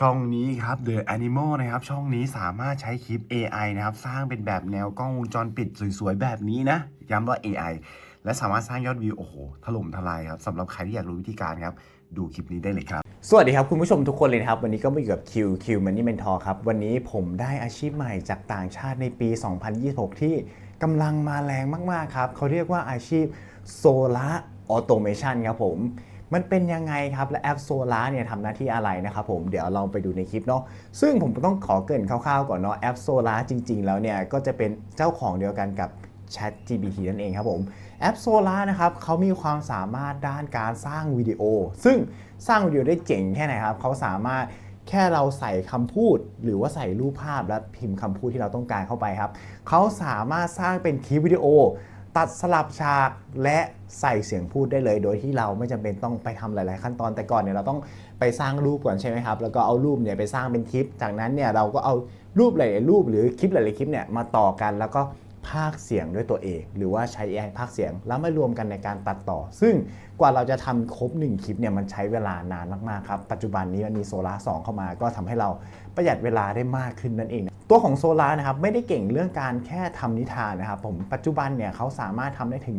ช่องนี้ครับ The Animal นะครับ ช่องนี้สามารถใช้คลิป AI นะครับ สร้างเป็นแบบแนวกล้องวงจรปิดสวยๆ แบบนี้นะ ย้ำว่า AI และสามารถสร้างยอดวิว โอ้โห ถล่มทลายครับสำหรับใครที่อยากรู้วิธีการครับ ดูคลิปนี้ได้เลยครับ สวัสดีครับ คุณผู้ชมทุกคนเลยครับ วันนี้ก็มาอยู่กับ Q Q Money Mentor ครับ วันนี้ผมได้อาชีพใหม่จากต่างชาติในปี 2026 ที่กำลังมาแรงมากๆครับเขาเรียกว่าอาชีพ Solar Automation ครับผม มันเป็นยังไงครับและแอป Solar เนี่ยทำหน้าที่อะไรนะครับผมเดี๋ยวเราไปดูในคลิปเนาะซึ่งผมต้องขอเกรินคร่าวๆก่อนเนาะแอป Solar จริง ๆ แล้วเนี่ยก็จะเป็นเจ้าของเดียวกันกับ Chat GPT นั่นเองครับผมแอป Solar นะครับเขามีความสามารถด้านการสร้างวิดีโอ ซึ่งสร้างวิดีโอได้เจ๋งแค่ไหนครับเขาสามารถแค่เราใส่คำพูด หรือว่าใส่รูปภาพและพิมพ์คำพูดที่เราต้องการเข้าไปครับเขาสามารถสร้างเป็นคลิปวิดีโอ ตัดสลับฉากและใส่เสียงพูดได้เลย โดยที่เราไม่จำเป็นต้องไปทำหลาย ๆ ขั้นตอนแต่ก่อนเนี่ยเราต้องไปสร้างรูปก่อนใช่ไหมครับ แล้วก็เอารูปเนี่ยไปสร้างเป็นคลิป จากนั้นเนี่ยเราก็เอารูปหลายๆรูปหรือคลิปหลายๆคลิปเนี่ยมาต่อกันแล้วก็ภาคเสียงด้วยตัวเอง หรือว่าใช้ AI ภาคเสียงแล้วมารวมกันในการตัดต่อ ซึ่งกว่าเราจะทำครบ 1 คลิปเนี่ยมันใช้เวลานานมาก ๆ ครับ ปัจจุบันนี้มันมีโซล่าร์2เข้ามา ก็ทำให้เราประหยัดเวลาได้มากขึ้นนั่นเอง ตัวของโซลาร์นะครับไม่ได้เก่งเรื่องการแค่ทำนิทานนะครับผมปัจจุบันเนี่ยเขาสามารถทำได้ถึง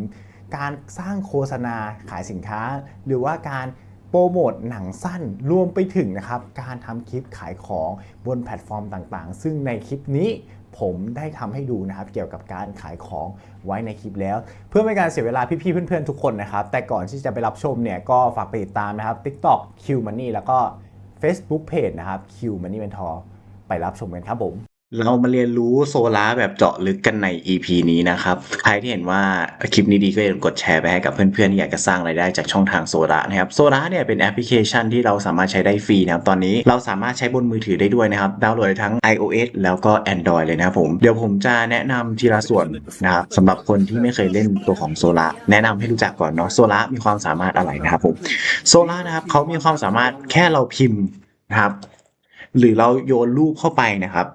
การสร้างโฆษณาขายสินค้า หรือว่าการโปรโมทหนังสั้นรวมไปถึงนะครับการทำคลิปขายของบนแพลตฟอร์มต่างๆ ซึ่งในคลิปนี้ผมได้ทำให้ดูนะครับเกี่ยวกับการขายของไว้ในคลิปแล้ว เพื่อไม่การเสียเวลาพี่ๆเพื่อนๆทุกคนนะครับ แต่ก่อนที่จะไปรับชมเนี่ยก็ฝากไปติดตามนะครับ TikTok Q Money แล้วก็ Facebook Page นะครับ Q Money Mentor ไปรับชมกันครับผม เรามาเรียนรู้โซลาร์แบบเจาะลึกกันใน EP นี้นะครับ ใครที่เห็นว่าคลิปนี้ดีก็อย่าลืมกดแชร์ไปให้กับเพื่อนๆที่อยากจะสร้างรายได้จากช่องทางโซลาร์นะครับโซลาร์เนี่ยเป็นแอปพลิเคชันที่เราสามารถใช้ได้ฟรีนะครับ ตอนนี้เราสามารถใช้บนมือถือได้ด้วยนะครับ ดาวน์โหลดทั้ง iOS แล้วก็ Android เลยนะครับผม เดี๋ยวผมจะแนะนำทีละส่วนนะครับสำหรับคนที่ไม่เคยเล่นตัวของโซลาร์แนะนำให้รู้จักก่อนเนาะโซลาร์มีความสามารถอะไรนะครับผมโซลาร์นะครับเขามีความสามารถแค่เราพิมพ์นะครับหรือเราโยนรูปเข้าไปนะครับ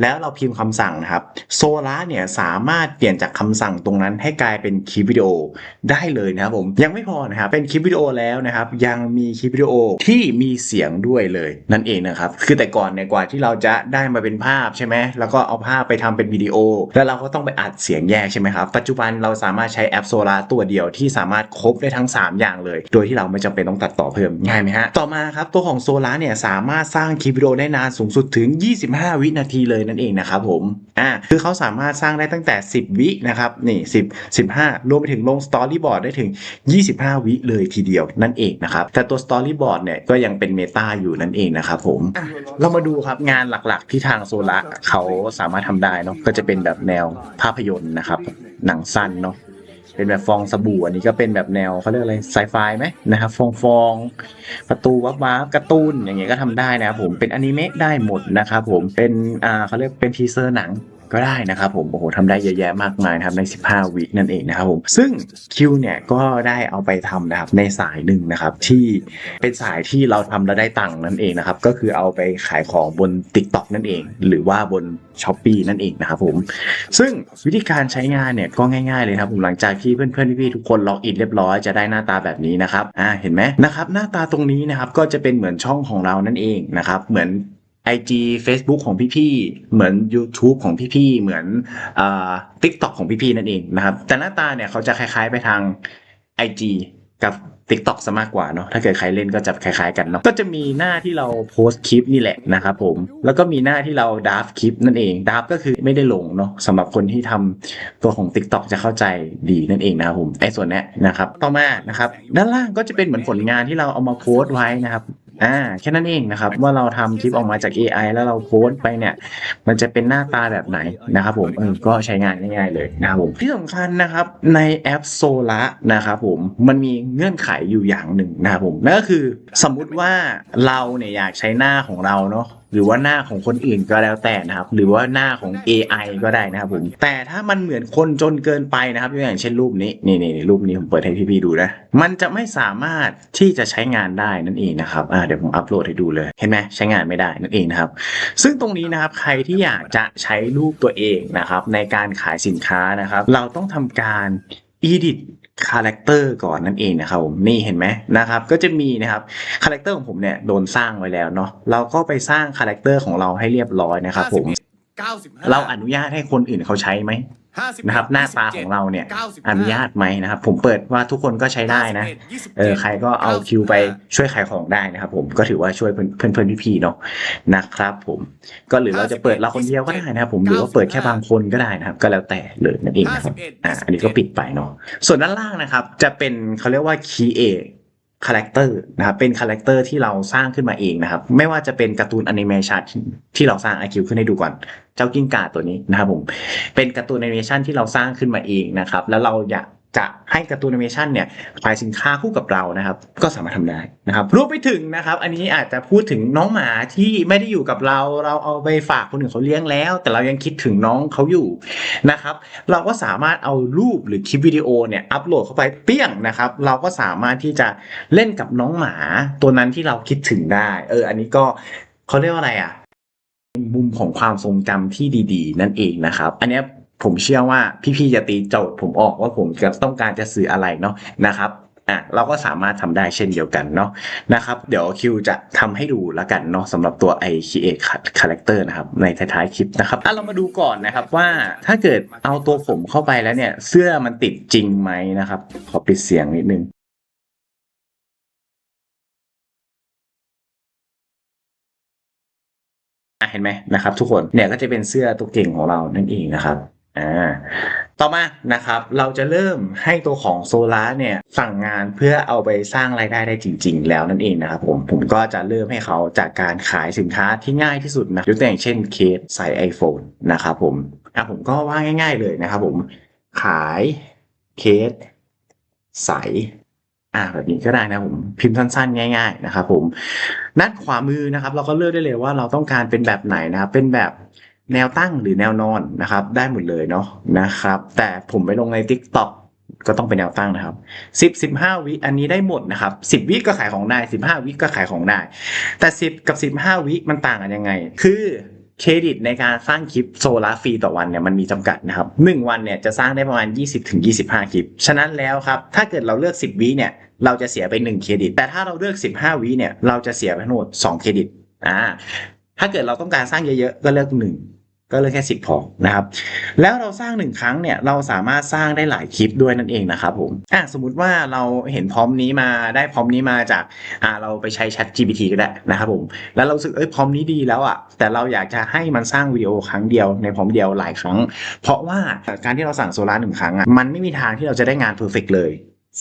แล้วเราพิมพ์คำสั่งนะครับโซลาร์เนี่ยสามารถเปลี่ยนจากคำสั่งตรงนั้นให้กลายเป็นคลิปวิดีโอได้เลยนะครับผมยังไม่พอนะครับเป็นคลิปวิดีโอแล้วนะครับยังมีคลิปวิดีโอที่มีเสียงด้วยเลยนั่นเองนะครับคือแต่ก่อนเนี่ยกว่าที่เราจะได้มาเป็นภาพใช่ไหมแล้วก็เอาภาพไปทำเป็นวิดีโอ แล้วเราก็ต้องไปอัดเสียงแยกใช่ไหมครับปัจจุบันเราสามารถใช้แอปโซลาร์ตัวเดียวที่สามารถครบได้ทั้ง 3 อย่างเลย โดยที่เราไม่จำเป็นต้องตัดต่อเพิ่มง่ายไหมฮะต่อมาครับตัวของโซลาร์เนี่ยสามารถสร้างคลิปวิดีโอได้นานสูงสุดถึง 25 วินาทีเลยนั่นเองนะครับผมอ่าคือเขาสามารถสร้างได้ตั้งแต่ 10 วินะครับนี่10 15 รวมไปถึงลงสตอรี่บอร์ดได้ถึง 25 วิเลยทีเดียวนั่นเองนะครับแต่ตัวสตอรี่บอร์ดเนี่ยก็ยังเป็นเมตาอยู่นั่นเองนะครับผมเรามาดูครับงานหลักๆที่ทางโซลาเขาสามารถทำได้เนาะก็จะเป็นแบบแนวภาพยนตร์นะครับหนังสั้นเนาะ เป็นแบบฟองสบู่อันนี้ก็เป็นแบบแนวเขาเรียกอะไรไซไฟไหมนะครับฟองฟองประตูวับวับการ์ตูนอย่างเงี้ยก็ทำได้นะครับผมเป็นอนิเมะได้หมดนะครับผมเป็นอ่าเขาเรียกเป็นทีเซอร์หนัง ก็ได้นะครับผมโอ้โหทำได้เยอะแยะมากมายนะครับใน 15 วินั่นเองนะครับผมซึ่งคิวเนี่ยก็ได้เอาไปทำนะครับในสายหนึ่งนะครับที่เป็นสายที่เราทำแล้วได้ตังค์นั่นเองนะครับก็คือเอาไปขายของบน TikTok นั่นเอง หรือว่าบน s h อ p e e นั่นเองนะครับผมซึ่งวิธีการใช้งานเนี่ยก็ง่ายๆเลยครับผมหลังจากที่เพื่อนๆพี่ๆทุกคนล็อกอินเรียบร้อยจะได้หน้าตาแบบนี้นะครับอ่าเห็นไหมนะครับหน้าตาตรงนี้นะครับก็จะเป็นเหมือนช่องของเรานั่นเองนะครับเหมือน IG Facebook ของพี่ๆ เหมือน YouTube ของพี่ๆ เหมือนอ่า TikTok ของพี่ๆ นั่นเองนะครับ แต่หน้าตาเนี่ยเขาจะคล้ายๆ ไปทาง IG กับ TikTok ซะมากกว่าเนาะ ถ้าเกิดใครเล่นก็จะคล้ายๆ กันเนาะ ก็จะมีหน้าที่เราโพสต์คลิปนี่แหละนะครับผม แล้วก็มีหน้าที่เราด a ฟคลิปนั่นเองด a ฟก็คือไม่ได้ลงเนาะสำหรับคนที่ทำตัวของ TikTok จะเข้าใจดีนั่นเองนะครับผม ไอ้ส่วนนี้นะครับ ต่อมานะครับ ด้านล่างก็จะเป็นเหมือนผลงานที่เราเอามาโพสต์ไว้นะครับ อ่าแค่นั้นเองนะครับว่าเราทำคลิปออกมาจาก AI แล้วเราโพสต์ไปเนี่ยมันจะเป็นหน้าตาแบบไหนนะครับผมเออก็ใช้งานง่ายๆเลยนะครับผมที่สำคัญนะครับในแอปโซล a นะครับผมมันมีเงื่อนไขอยู่อย่างหนึ่งนะครับผมนั่นก็คือสมมุติว่าเราเนี่ยอยากใช้หน้าของเราเนาะ หรือว่าหน้าของคนอื่นก็แล้วแต่นะครับ หรือว่าหน้าของ AI ก็ได้นะครับผมแต่ถ้ามันเหมือนคนจนเกินไปนะครับอย่างเช่นรูปนี้นี่นี่รูปนี้ผมเปิดให้พี่ๆดูนะมันจะไม่สามารถที่จะใช้งานได้นั่นเองนะครับอ่าเดี๋ยวผมอัปโหลดให้ดูเลยเห็นไหมใช้งานไม่ได้นั่นเองนะครับ ซึ่งตรงนี้นะครับใครที่อยากจะใช้รูปตัวเองนะครับในการขายสินค้านะครับ เราต้องทำการ edit คาแรคเตอร์ก่อนนั่นเองนะครับผมนี่เห็นไหมนะครับ ก็จะมีนะครับคาแรคเตอร์ของผมเนี่ยโดนสร้างไว้แล้วเนาะเราก็ไปสร้างคาแรคเตอร์ของเราให้เรียบร้อยนะครับผมเก้าสิบห้าเราอนุญาตให้คนอื่นเขาใช้ไหมห้าสิบ นะครับ หน้าตาของเราเนี่ยก้สิบห้อนุญาตไหมนะครับ ผมเปิดว่าทุกคนก็ใช้ได้นะยี่สิบเอจ็อดใครก็เอาคิวไปช่วยขายของได้นะครับ ผมก็ถือว่าช่วยเพื่อนเพื่อนเพื่อนพี่ๆเนาะนะครับ ผมก็หรือเราจะเปิดเราคนเดียวก็ได้นะครับ ผมหรือว่าเปิดแค่บางคนก็ได้นะครับ ก็แล้วแต่เลยนั่นเองนะครับอ่าอันนี้ก็ปิดไปเนาะส่วนด้านล่างนะครับ จะเป็นเขาเรียกว่า คาแรคเตอร์นะครับเป็นคาแรคเตอร์ที่เราสร้างขึ้นมาเองนะครับ ไม่ว่าจะเป็นการ์ตูนแอนิเมชันที่เราสร้างไอคิวขึ้นให้ดูก่อน เจ้ากิ้งก่าตัวนี้นะครับผมเป็นการ์ตูนแอนิเมชันที่เราสร้างขึ้นมาเองนะครับ แล้วเราอยาก จะให้การ์ตูนแอนิเมชันเนี่ยขายสินค้าคู่กับเรานะครับ ก็สามารถทำได้นะครับรวมไปถึงนะครับ อันนี้อาจจะพูดถึงน้องหมาที่ไม่ได้อยู่กับเรา เราเอาไปฝากคนอื่นเขาเลี้ยงแล้ว แต่เรายังคิดถึงน้องเขาอยู่นะครับ เราก็สามารถเอารูปหรือคลิปวิดีโอเนี่ยอัปโหลดเข้าไปเปี้ยงนะครับ เราก็สามารถที่จะเล่นกับน้องหมาตัวนั้นที่เราคิดถึงได้ เออ อันนี้ก็เขาเรียกว่าอะไรอะมุมของความทรงจำที่ดี ๆ นั่นเองนะครับ อันนี้ ผมเชื่อว่าพี่ๆจะตีโจทย์ผมออกว่าผมจะต้องการจะสื่ออะไรเนาะนะครับอะเราก็สามารถทำได้เช่นเดียวกันเนาะนะครับ เดี๋ยวคิวจะทำให้ดูแล้วกันเนาะสำหรับตัว i c a character นะครับ ในท้ายๆคลิปนะครับอะเรามาดูก่อนนะครับว่าถ้าเกิดเอาตัวผมเข้าไปแล้วเนี่ย เสื้อมันติดจริงไหมนะครับ ขอปิดเสียงนิดนึงอะเห็นไหมนะครับ ทุกคนเนี่ยก็จะเป็นเสื้อตัวเก่งของเรานั่นเองนะครับ อ่าต่อมานะครับเราจะเริ่มให้ตัวของโซลาร์เนี่ยสั่งงานเพื่อเอาไปสร้างรายได้ได้จริง ๆ แล้วนั่นเองนะครับผมผมก็จะเริ่มให้เขาจากการขายสินค้าที่ง่ายที่สุดนะยกตัวอย่างเช่นเคสใส่ iPhone นะครับผมอะผมก็ว่าง่าย ๆ เลยนะครับผมขายเคสใสอ่าแบบนี้ก็ได้นะผมพิมพ์สั้นๆ ง่าย ๆ นะครับผมด้านขวามือนะครับ เราก็เลือกได้เลยว่าเราต้องการเป็นแบบไหนนะครับเป็นแบบ แนวตั้งหรือแนวนอนนะครับ ได้หมดเลยเนาะนะครับ แต่ผมไปลงใน Tik t o อกก็ต้องเป็นแนวตั้งนะครับสิบสิบห้าวิอันนี้ได้หมดนะครับสิบวิก็ขายของได้สิบห้าวิก็ขายของได้ แต่สิบกับสิบห้าวิมันต่างกันยังไง คือเครดิตในการสร้างคลิปโซลาร์ฟรีต่อวันเนี่ยมันมีจำกัดนะครับหนึ่งวันเนี่ยจะสร้างได้ประมาณ 20ถึง25 คลิป ฉะนั้นแล้วครับ ถ้าเกิดเราเลือก 10 วิเนี่ยเราจะเสียไป 1 เครดิต แต่ถ้าเราเลือก 15 วิเนี่ยเราจะเสียไปทั้งหมด 2 เครดิตอ่า ถ้าเกิดเราต้องการสร้างเยอะๆ ก็เลือก1ก็เลือกแค่10พอนะครับ แล้วเราสร้างหนึ่งครั้งเนี่ยเราสามารถสร้างได้หลายคลิปด้วยนั่นเองนะครับผมอะสมมุติว่าเราเห็นพร้อมนี้มาได้พร้อมนี้มาจากอ่าเราไปใช้ Chat GPT ก็ได้นะครับผมแล้วเราสึกเอ้ยพร้อมนี้ดีแล้วอะแต่เราอยากจะให้มันสร้างวิดีโอครั้งเดียวในพร้อมเดียวหลายครั้ง เพราะว่าการที่เราสั่งโซลาร์หนึ่งครั้งอะมันไม่มีทางที่เราจะได้งานเพอร์เฟกเลย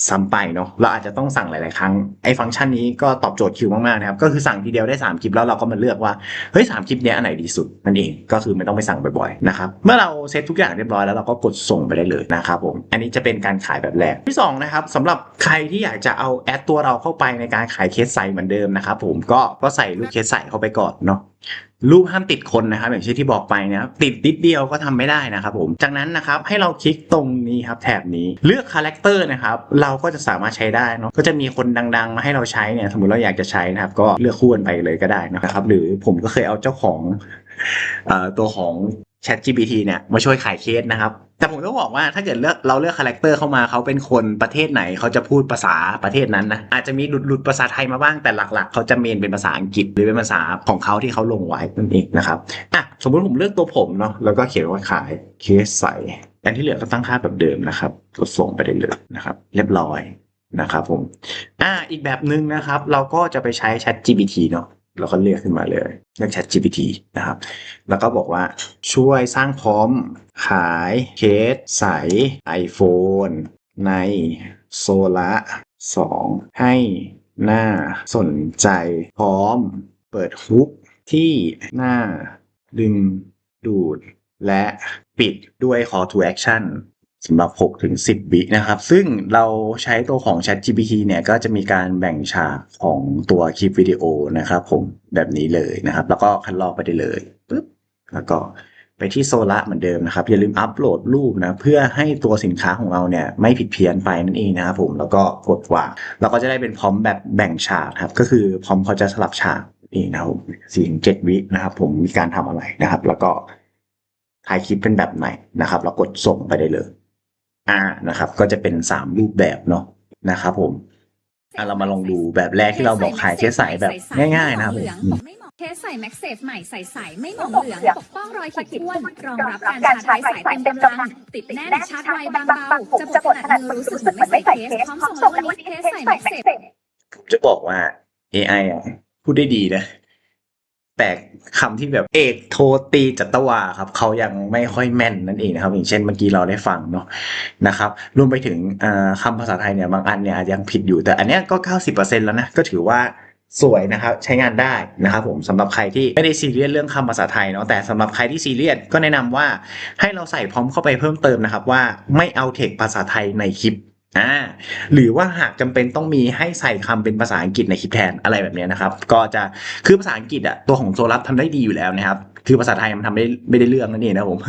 ซ้ำไปเนาะเราอาจจะต้องสั่งหลาย ๆ ครั้งไอ้ฟังก์ชันนี้ก็ตอบโจทย์คิวมาก ๆ นะครับ ก็คือสั่งทีเดียวได้ 3 คลิปแล้วเราก็มาเลือกว่าเฮ้ยสามคลิปเนี้ยอันไหนดีสุดนั่นเองก็คือไม่ต้องไปสั่งบ่อย ๆ นะครับ เมื่อเราเซตทุกอย่างเรียบร้อยแล้วเราก็กดส่งไปได้เลยนะครับผมอันนี้จะเป็นการขายแบบแรกที่สองนะครับสำหรับใครที่อยากจะเอาแอดตัวเราเข้าไปในการขายเคสใสเหมือนเดิมนะครับผมก็ก็ใส่รูปเคสใสเข้าไปก่อนเนาะ รูปห้ามติดคนนะครับอย่างเช่นที่บอกไปนะครับติดนิดเดียวก็ทำไม่ได้นะครับผมจากนั้นนะครับให้เราคลิกตรงนี้ครับแถบนี้เลือกคาแรคเตอร์นะครับเราก็จะสามารถใช้ได้เนาะก็จะมีคนดังๆ มาให้เราใช้เนี่ยสมมติเราอยากจะใช้นะครับก็เลือกคู่กันไปเลยก็ได้นะครับ หรือผมก็เคยเอาเจ้าของเอ่อตัวของ Chat GPT เนี่ยมาช่วยขายเคสนะครับ แต่ผมต้องบอกว่าถ้าเกิดเลือกเราเลือกคาแรคเตอร์เข้ามาเขาเป็นคนประเทศไหนเขาจะพูดภาษาประเทศนั้นนะอาจจะมีหลุดหลุดภาษาไทยมาบ้างแต่หลัก ๆ เขาจะเมนเป็นภาษาอังกฤษหรือเป็นภาษาของเขาที่เขาลงไว้นั่นเองนะครับอะสมมติผมเลือกตัวผมเนาะแล้วก็เขียนว่าขายเคสใสอันที่เหลือก็ตั้งค่าแบบเดิมนะครับกดส่งไปได้เลยนะครับ เรียบร้อยนะครับผมอ่าอีกแบบหนึ่งนะครับ เราก็จะไปใช้ Chat GPT เนาะ เราก็เลือกขึ้นมาเลยเลือก Chat GPT นะครับ แล้วก็บอกว่าช่วยสร้างพร้อมขายเคสใส iPhone ในโซละ2ให้หน้าสนใจพร้อมเปิดฮุกที่หน้าดึงดูดและปิดด้วย call to action สำหรับ 6 ถึง 10 วินะครับ ซึ่งเราใช้ตัวของ Chat GPT เนี่ยก็จะมีการแบ่งฉากของตัวคลิปวิดีโอนะครับผมแบบนี้เลยนะครับ แล้วก็คัดลอกไปได้เลยปึ๊บแล้วก็ไปที่โซละเหมือนเดิมนะครับ อย่าลืมอัปโหลดรูปนะเพื่อให้ตัวสินค้าของเราเนี่ยไม่ผิดเพี้ยนไปนั่นเองนะครับผมแล้วก็กดวางเราก็จะได้เป็นพร้อมแบบแบ่งฉากครับก็คือพร้อมเขาจะสลับฉากนี่นะครับสี่ถึงเจ็ดวินะครับผมมีการทำอะไรนะครับ แล้วก็ถ่ายคลิปเป็นแบบไหนนะครับ แล้วกดส่งไปได้เลย อ่านะครับ ก็จะเป็น 3 รูปแบบเนาะนะครับผมอะเรามาลองดูแบบแรกที่เราบอกขายเคสใสแบบง่ายๆนะครับผมอืมไม่หมองเคสใส่แม็กเซฟใหม่ใสๆไม่หมองเหลืองปกป้องรอยขีดข่วนรองรับการชาร์จไฟสายเต็มกำลังติดแน่นชาร์จไวบางเบาจะปวดขนาดมือรู้สึกเหมือนไม่ใส่เคสพร้อมส่งแล้ววันนี้เคสใส่แม็กเซฟ ผมจะบอกว่า AI อะพูดได้ดีนะ แต่คำที่แบบเอกโทตีจัตวาครับเขายังไม่ค่อยแม่นนั่นเองนะครับ อย่างเช่นเมื่อกี้เราได้ฟังเนาะนะครับรวมไปถึงเอ่อคำภาษาไทยเนี่ยบางอันเนี่ยยังผิดอยู่ แต่อันเนี้ยก็ 90%แล้วนะก็ถือว่าสวยนะครับใช้งานได้นะครับผมสำหรับใครที่ไม่ได้ซีเรียสเรื่องคำภาษาไทยเนาะแต่สำหรับใครที่ซีเรียสก็แนะนำว่าให้เราใส่พร้อมเข้าไปเพิ่มเติมนะครับว่าไม่เอาเทคภาษาไทยในคลิป อ่าหรือว่าหากจำเป็นต้องมีให้ใส่คำเป็นภาษาอังกฤษในคลิปแทนอะไรแบบนี้นะครับ ก็จะคือภาษาอังกฤษอะตัวของโซลัสทำได้ดีอยู่แล้วนะครับ คือภาษาไทยมันทำได้ไม่ได้เรื่องนั่นเองนะครับผม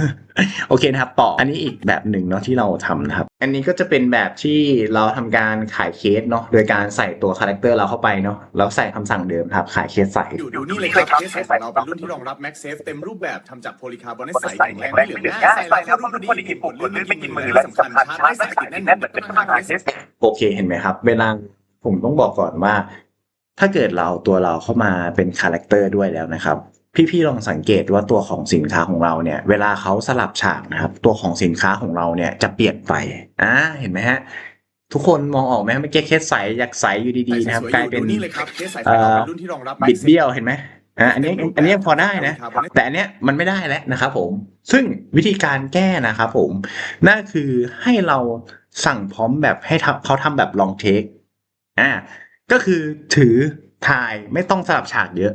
โอเคนะครับ ต่ออันนี้อีกแบบหนึ่งเนาะที่เราทำนะครับ อันนี้ก็จะเป็นแบบที่เราทำการขายเคสเนาะโดยการใส่ตัวคาแรคเตอร์เราเข้าไปเนาะแล้วใส่คำสั่งเดิมครับ ขายเคสใส่ดูดูนี่เลยครับเคสใสของเราเป็นรุ่นที่รองรับ MagSafe เต็มรูปแบบทำจากโพลีคาร์บอนเนตใสแข็งแรงไม่เหลืองง่ายใส่แล้วรุ่นพอดีปุ่มลื่นไม่กินมือและสำคัญชาร์จได้สายติดแน่นเหมือนเป็นผ้าเคสโอเคเห็นไหมครับ เวลาผมต้องบอกก่อนว่า ถ้าเกิดเราเอาตัวเราเข้ามาเป็นคาแรคเตอร์ด้วยแล้วนะครับ พี่ๆลองสังเกตว่าตัวของสินค้าของเราเนี่ย เวลาเขาสลับฉากนะครับ ตัวของสินค้าของเราเนี่ยจะเปลี่ยนไปอ่าเห็นไหมฮะทุกคนมองออกไหมเมื่อกี้เคสใสอยากใสอยู่ดีๆนะครับกลายเป็นดูนี่เลยครับเคสใสของเราเป็นรุ่นที่รองรับบิดเบี้ยวเห็นไหมอะอันนี้อันนี้ยังพอได้นะ แต่อันเนี้ยมันไม่ได้แล้วนะครับผม ซึ่งวิธีการแก้นะครับผมนั่นคือให้เราสั่งพร้อมแบบให้ทำเขาทำแบบลองเทคอ่าก็คือถือถ่ายไม่ต้องสลับฉากเยอะ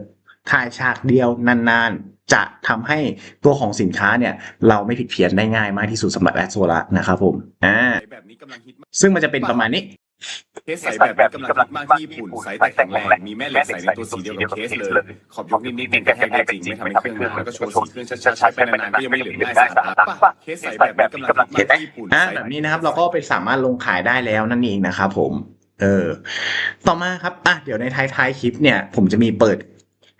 ถ่ายฉากเดียวนานๆ จะทำให้ตัวของสินค้าเนี่ย เราไม่ผิดเพี้ยนได้ง่ายมากที่สุดสำหรับแอดโซละนะครับผมอ่าแบบนี้กำลังฮิตซึ่งมันจะเป็นประมาณนี้เคสใสแบบกำลังมากที่ญี่ปุ่นใสแต่แข็งแรงมีแม่เหล็กใสในตัวสีเดียวกับเคสเลย ขอบยกนิดๆเป็นกระแทกได้จริงไม่ทำให้เครื่องแล้วก็โชว์สีเครื่องชัดๆใช้ไปนานๆก็ยังไม่เหลืองได้สาระป่ะเคสใสแบบกำลังมากที่ญี่ปุ่นอ่าแบบนี้นะครับ เราก็ไปสามารถลงขายได้แล้วนั่นเองนะครับผม เออ ต่อมาครับอะเดี๋ยวในท้ายๆคลิปเนี่ย ผมจะมีเปิด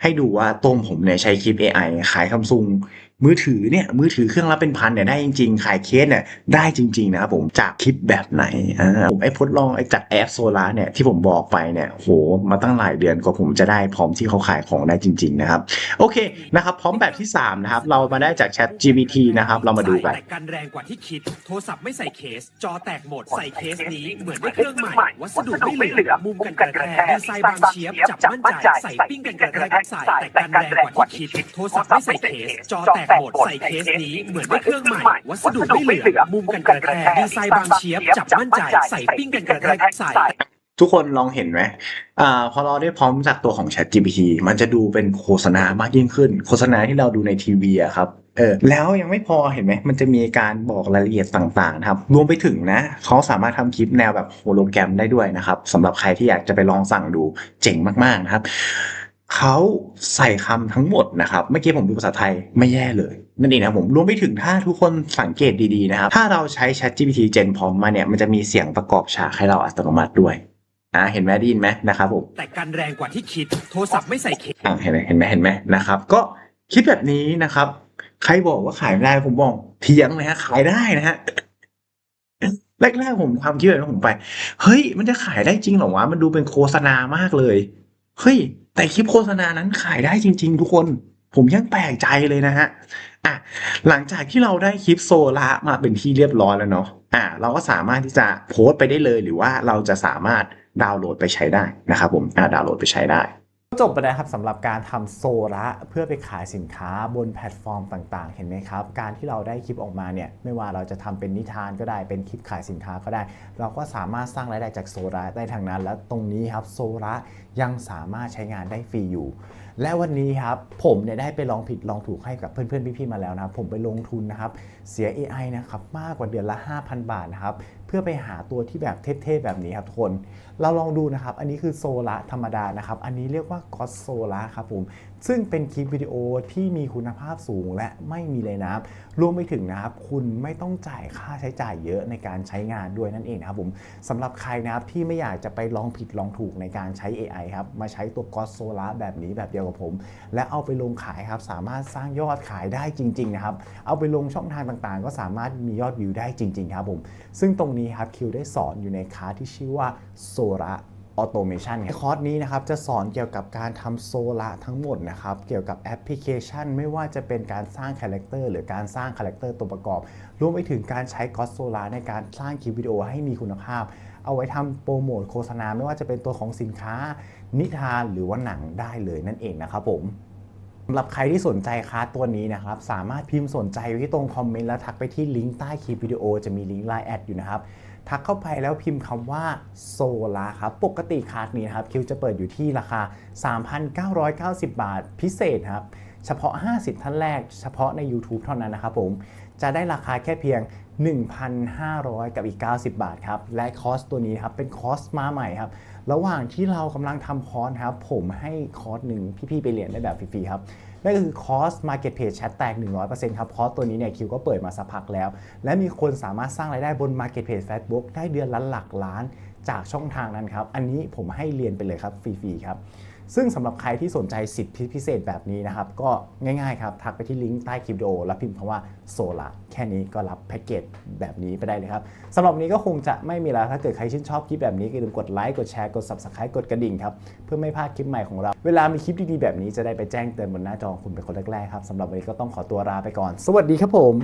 ให้ดูว่าตัวผมเนี่ยใช้คลิป AI ขายซัมซุง มือถือเนี่ยมือถือเครื่องละเป็นพันเนี่ยได้จริงๆ ขายเคสเนี่ยได้จริง ๆ นะครับผมจากคลิปแบบไหนอ่าผมไอ้ทดลองไอ้จากแอปโซลาเนี่ยที่ผมบอกไปเนี่ยโหมาตั้งหลายเดือนกว่าผมจะได้พร้อมที่เขาขายของได้จริง ๆ นะครับ โอเคนะครับ พร้อมแบบที่สามนะครับ เรามาได้จาก Chat GPT นะครับ เรามาดูกันแต่กันแรงกว่าที่คิดโทรศัพท์ไม่ใส่เคส จอแตกหมดใส่เคสนี้เหมือนได้เครื่องใหม่วัสดุไม่เหลือมุมกันกระแทกดีไซน์บางเชียบจับมั่นใจใส่ปิ้งกันกระแทกใส่แต่กันแรงกว่าที่คิดโทรศัพท์ไม่ใส่เคสจอแตกหมดใส่เคสนี้เหมือนได้เครื่องใหม่วัสดุไม่เหลือมุมกันกระแทกดีไซน์บางเชียบจับมั่นใจใส่ปิ้งกันกระแทกใส่ทุกคนลองเห็นไหมอ่าพอเราได้พร้อมจากตัวของ Chat GPT มันจะดูเป็นโฆษณามากยิ่งขึ้น โฆษณาที่เราดูในทีวีอะครับ เออ แล้วยังไม่พอเห็นไหม มันจะมีการบอกรายละเอียดต่างๆนะครับ รวมไปถึงนะ เขาสามารถทำคลิปแนวแบบโฮโลแกรมได้ด้วยนะครับสำหรับใครที่อยากจะไปลองสั่งดูเจ๋งมากๆนะครับ เขาใส่คำทั้งหมดนะครับ เมื่อกี้ผมดูภาษาไทยไม่แย่เลย นั่นเองนะครับผมรวมไปถึงถ้าทุกคนสังเกตดีๆนะครับ ถ้าเราใช้ Chat GPT Gen พร้อมมาเนี่ย มันจะมีเสียงประกอบฉากให้เราอัตโนมัติด้วยอ่าเห็นไหมได้ยินไหมนะครับผมแต่กันแรงกว่าที่คิดโทรศัพท์ไม่ใส่เคสอ่าเห็นไหมเห็นไหมเห็นไหมนะครับ ก็คิดแบบนี้นะครับ ใครบอกว่าขายไม่ได้ผมบอกเถียงเลยฮะขายได้นะฮะแรกๆผมความคิดแบบนั้นผมไป เฮ้ย มันจะขายได้จริงเหรอวะมันดูเป็นโฆษณามากเลยเฮ้ย แต่คลิปโฆษณานั้นขายได้จริง ๆ ทุกคนผมยังแปลกใจเลยนะฮะอะหลังจากที่เราได้คลิปโซล่ามาเป็นที่เรียบร้อยแล้วเนาะอะเราก็สามารถที่จะโพสต์ไปได้เลยหรือว่าเราจะสามารถดาวน์โหลดไปใช้ได้นะครับผมอะดาวน์โหลดไปใช้ได้จบไปแล้วครับสำหรับการทำโซละเพื่อไปขายสินค้าบนแพลตฟอร์มต่างๆ เห็นไหมครับ การที่เราได้คลิปออกมาเนี่ยไม่ว่าเราจะทำเป็นนิทานก็ได้เป็นคลิปขายสินค้าก็ได้ เราก็สามารถสร้างรายได้จากโซละได้ทางนั้น และตรงนี้ครับโซละ ยังสามารถใช้งานได้ฟรีอยู่ และวันนี้ครับผมเนี่ยได้ไปลองผิดลองถูกให้กับเพื่อนๆพี่ๆมาแล้วนะครับ ผมไปลงทุนนะครับ เสีย AI นะครับมากกว่าเดือนละ 5,000 บาทนะครับเพื่อไปหาตัวที่แบบเท่ๆแบบนี้ครับทุกคน เราลองดูนะครับ อันนี้คือโซละธรรมดานะครับ อันนี้เรียกว่ากอสโซละครับผมซึ่งเป็นคลิปวิดีโอที่มีคุณภาพสูงและไม่มีเลยนะครับ รวมไปถึงนะครับ คุณไม่ต้องจ่ายค่าใช้จ่ายเยอะในการใช้งานด้วยนั่นเองนะครับผมสำหรับใครนะครับที่ไม่อยากจะไปลองผิดลองถูกในการใช้ AI ครับ มาใช้ตัว God Solar แบบนี้แบบเดียวกับผม และเอาไปลงขายครับ สามารถสร้างยอดขายได้จริง ๆ นะครับ เอาไปลงช่องทางต่างๆ ก็สามารถมียอดวิวได้จริง ๆ ครับผม ซึ่งตรงนี้ครับคิวได้สอนอยู่ในคาที่ชื่อว่า Solar ออโตเมชันคอร์สนี้นะครับจะสอนเกี่ยวกับการทำโซลาทั้งหมดนะครับเกี่ยวกับแอปพลิเคชัน ไม่ว่าจะเป็นการสร้างคาแรคเตอร์หรือการสร้างคาแรคเตอร์ตัวประกอบ รวมไปถึงการใช้กอสโซลาในการสร้างคลิปวิดีโอให้มีคุณภาพ เอาไว้ทำโปรโมทโฆษณาไม่ว่าจะเป็นตัวของสินค้า นิทานหรือว่าหนังได้เลยนั่นเองนะครับผมสำหรับใครที่สนใจคลาสตัวนี้นะครับ สามารถพิมพ์สนใจไว้ที่ตรงคอมเมนต์แล้วทักไปที่ลิงก์ใต้คลิปวิดีโอจะมีลิงก์ไลน์แอดอยู่นะครับ ทักเข้าไปแล้วพิมพ์คำว่าโซลาครับ ปกติคลาสนี้นะครับคิวจะเปิดอยู่ที่ราคา 3,990 บาทพิเศษครับ เฉพาะ 50 ท่านแรก เฉพาะใน YouTube เท่านั้นนะครับผม จะได้ราคาแค่เพียง 1,500 กับอีก 90 บาทครับ และคอร์สตัวนี้ครับเป็นคอร์สมาใหม่ครับ ระหว่างที่เรากำลังทำคอร์สครับ ผมให้คอร์สหนึ่งพี่ๆไปเรียนได้แบบฟรีๆครับ นั่นก็คือคอร์ส Marketplace Chat แตก 100%ครับคอร์สตัวนี้เนี่ยคิวก็เปิดมาสักพักแล้ว และมีคนสามารถสร้างรายได้บน Marketplace Facebook ได้เดือนละหลักล้านจากช่องทางนั้นครับ อันนี้ผมให้เรียนไปเลยครับฟรีๆครับ ซึ่งสำหรับใครที่สนใจสิทธิพิเศษแบบนี้นะครับ ก็ง่ายๆครับ ทักไปที่ลิงก์ใต้คลิปวิดีโอแล้วพิมพ์คำว่าโซลาแค่นี้ก็รับแพ็กเกจแบบนี้ไปได้เลยครับสำหรับนนี้ก็คงจะไม่มีแล้วถ้าเกิดใครชื่นชอบคลิปแบบนี้ก็อย่าลืมกดไลค์กดแชร์กด subscribe กดกระดิ่งครับ เพื่อไม่พลาดคลิปใหม่ของเรา เวลามีคลิปดีๆแบบนี้จะได้ไปแจ้งเตือนบนหน้าจอคุณเป็นคนแรกๆครับสำหรับวันนี้ก็ต้องขอตัวลาไปก่อน สวัสดีครับผม